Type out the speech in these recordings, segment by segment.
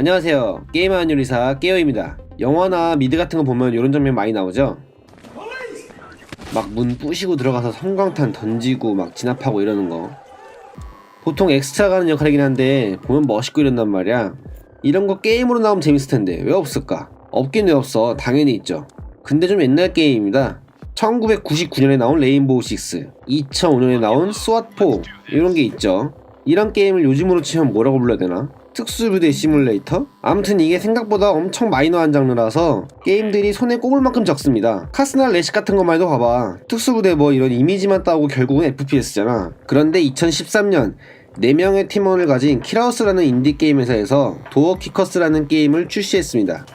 안녕하세요. 게임하는 요리사 깨어입니다. 영화나 미드 같은 거 보면 이런 장면 많이 나오죠? 막 문 부시고 들어가서 성광탄 던지고 막 진압하고 이러는 거. 보통 엑스트라 가는 역할이긴 한데 보면 멋있고 이런단 말이야. 이런 거 게임으로 나오면 재밌을 텐데 왜 없을까? 없긴 왜 없어. 당연히 있죠. 근데 좀 옛날 게임입니다. 1999년에 나온 레인보우 6, 2005년에 나온 스왓4 이런 게 있죠. 이런 게임을 요즘으로 치면 뭐라고 불러야 되나? 특수부대 시뮬레이터? 아무튼 이게 생각보다 엄청 마이너한 장르라서 게임들이 손에 꼽을 만큼 적습니다. 카스나 레식 같은 것만 해도 봐봐. 특수부대 뭐 이런 이미지만 따오고 결국은 FPS잖아. 그런데 2013년 4명의 팀원을 가진 키라우스라는 인디게임 회사에서 도어 키커스라는 게임을 출시했습니다.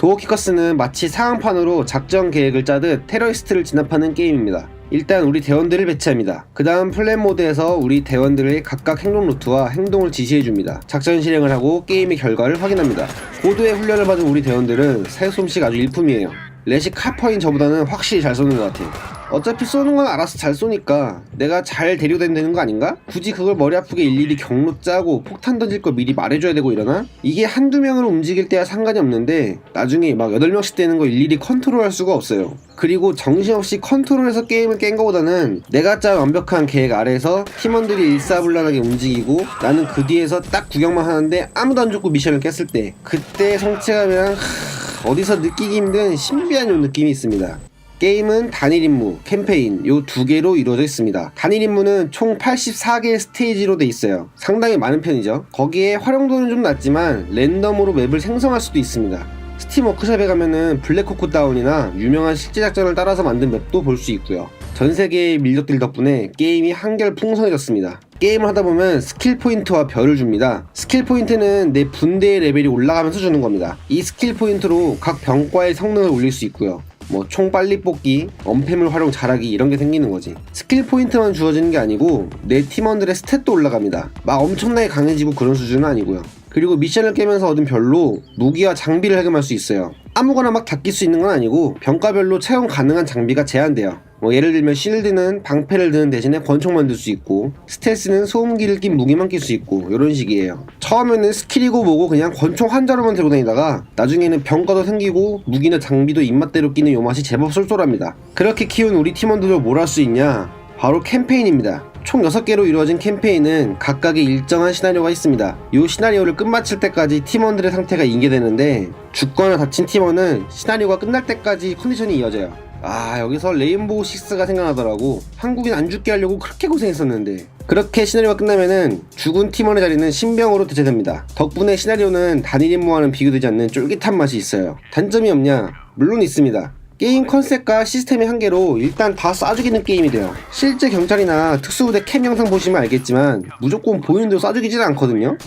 도어키커스는 마치 상황판으로 작전 계획을 짜듯 테러리스트를 진압하는 게임입니다. 일단 우리 대원들을 배치합니다. 그 다음 플랜 모드에서 우리 대원들의 각각 행동 루트와 행동을 지시해줍니다. 작전 실행을 하고 게임의 결과를 확인합니다. 고도의 훈련을 받은 우리 대원들은 새솜씨가 아주 일품이에요. 레시 카퍼인 저보다는 확실히 잘 쏘는 것 같아요. 어차피 쏘는 건 알아서 잘 쏘니까 내가 잘 대료되면 되는 거 아닌가? 굳이 그걸 머리 아프게 일일이 경로 짜고 폭탄 던질 거 미리 말해줘야 되고 이러나? 이게 한두 명으로 움직일 때야 상관이 없는데 나중에 막 8명씩 되는 거 일일이 컨트롤할 수가 없어요. 그리고 정신없이 컨트롤해서 게임을 깬 거보다는 내가 짠 완벽한 계획 아래에서 팀원들이 일사불란하게 움직이고 나는 그 뒤에서 딱 구경만 하는데 아무도 안 죽고 미션을 깼을 때 그때 성취감이랑 하, 어디서 느끼기 힘든 신비한 요 느낌이 있습니다. 게임은 단일 임무, 캠페인 요 두 개로 이루어져 있습니다. 단일 임무는 총 84개의 스테이지로 돼 있어요. 상당히 많은 편이죠. 거기에 활용도는 좀 낮지만 랜덤으로 맵을 생성할 수도 있습니다. 스팀 워크숍에 가면은 블랙호크 다운이나 유명한 실제 작전을 따라서 만든 맵도 볼 수 있고요. 전 세계의 밀덕들 덕분에 게임이 한결 풍성해졌습니다. 게임을 하다 보면 스킬 포인트와 별을 줍니다. 스킬 포인트는 내 분대의 레벨이 올라가면서 주는 겁니다. 이 스킬 포인트로 각 병과의 성능을 올릴 수 있고요. 뭐 총 빨리 뽑기, 엄폐물 활용 잘하기 이런 게 생기는 거지. 스킬 포인트만 주어지는 게 아니고 내 팀원들의 스탯도 올라갑니다. 막 엄청나게 강해지고 그런 수준은 아니고요. 그리고 미션을 깨면서 얻은 별로 무기와 장비를 해금할 수 있어요. 아무거나 막 닦일 수 있는 건 아니고 병가별로 채용 가능한 장비가 제한돼요. 뭐 예를 들면 실드는 방패를 드는 대신에 권총 만 들 수 있고 스텔스는 소음기를 낀 무기만 낄 수 있고 이런 식이에요. 처음에는 스킬이고 뭐고 그냥 권총 한 자루만 들고 다니다가 나중에는 병가도 생기고 무기나 장비도 입맛대로 끼는 요 맛이 제법 쏠쏠합니다. 그렇게 키운 우리 팀원들을 뭘할 수 있냐? 바로 캠페인입니다. 총 6개로 이루어진 캠페인은 각각의 일정한 시나리오가 있습니다. 이 시나리오를 끝마칠 때까지 팀원들의 상태가 인계되는데 죽거나 다친 팀원은 시나리오가 끝날 때까지 컨디션이 이어져요. 아 여기서 레인보우 6가 생각나더라고 한국인 안 죽게 하려고 그렇게 고생했었는데 그렇게 시나리오가 끝나면은 죽은 팀원의 자리는 신병으로 대체됩니다 덕분에 시나리오는 단일 임무와는 비교되지 않는 쫄깃한 맛이 있어요 단점이 없냐? 물론 있습니다 게임 컨셉과 시스템의 한계로 일단 다 쏴죽이는 게임이 돼요. 실제 경찰이나 특수부대 캠 영상 보시면 알겠지만 무조건 보이는 대로 쏴죽이지는 않거든요.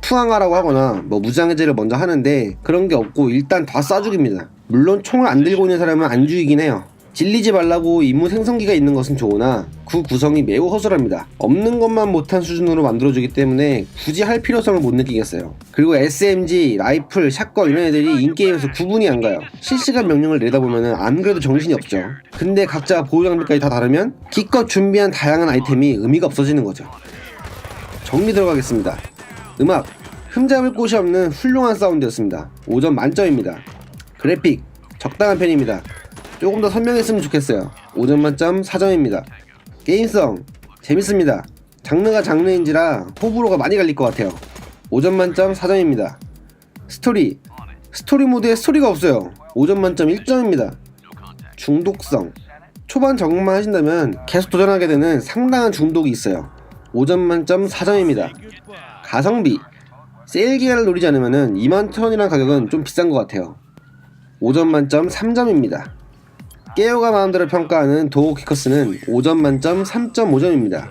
투항하라고 하거나 뭐 무장해제를 먼저 하는데 그런 게 없고 일단 다 쏴죽입니다. 물론 총을 안 들고 있는 사람은 안 죽이긴 해요. 질리지 말라고 임무 생성기가 있는 것은 좋으나 그 구성이 매우 허술합니다. 없는 것만 못한 수준으로 만들어주기 때문에 굳이 할 필요성을 못 느끼겠어요. 그리고 SMG, 라이플, 샷건 이런 애들이 인게임에서 구분이 안 가요. 실시간 명령을 내다보면 안 그래도 정신이 없죠. 근데 각자 보호 장비까지 다 다르면 기껏 준비한 다양한 아이템이 의미가 없어지는 거죠. 정리 들어가겠습니다. 음악 흠잡을 곳이 없는 훌륭한 사운드였습니다. 5점 만점입니다. 그래픽 적당한 편입니다. 조금 더 선명했으면 좋겠어요. 5점 만점 4점입니다. 게임성 재밌습니다. 장르가 장르인지라 호불호가 많이 갈릴 것 같아요. 5점 만점 4점입니다. 스토리 스토리 모드에 스토리가 없어요. 5점 만점 1점입니다. 중독성 초반 적응만 하신다면 계속 도전하게 되는 상당한 중독이 있어요. 5점 만점 4점입니다. 가성비 세일 기간을 노리지 않으면 2만 천원이라는 가격은 좀 비싼 것 같아요. 5점 만점 3점입니다. 깨어가 마음대로 평가하는 도우 키커스는 5점 만점 3.5점입니다.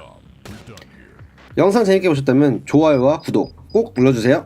영상 재밌게 보셨다면 좋아요와 구독 꼭 눌러주세요.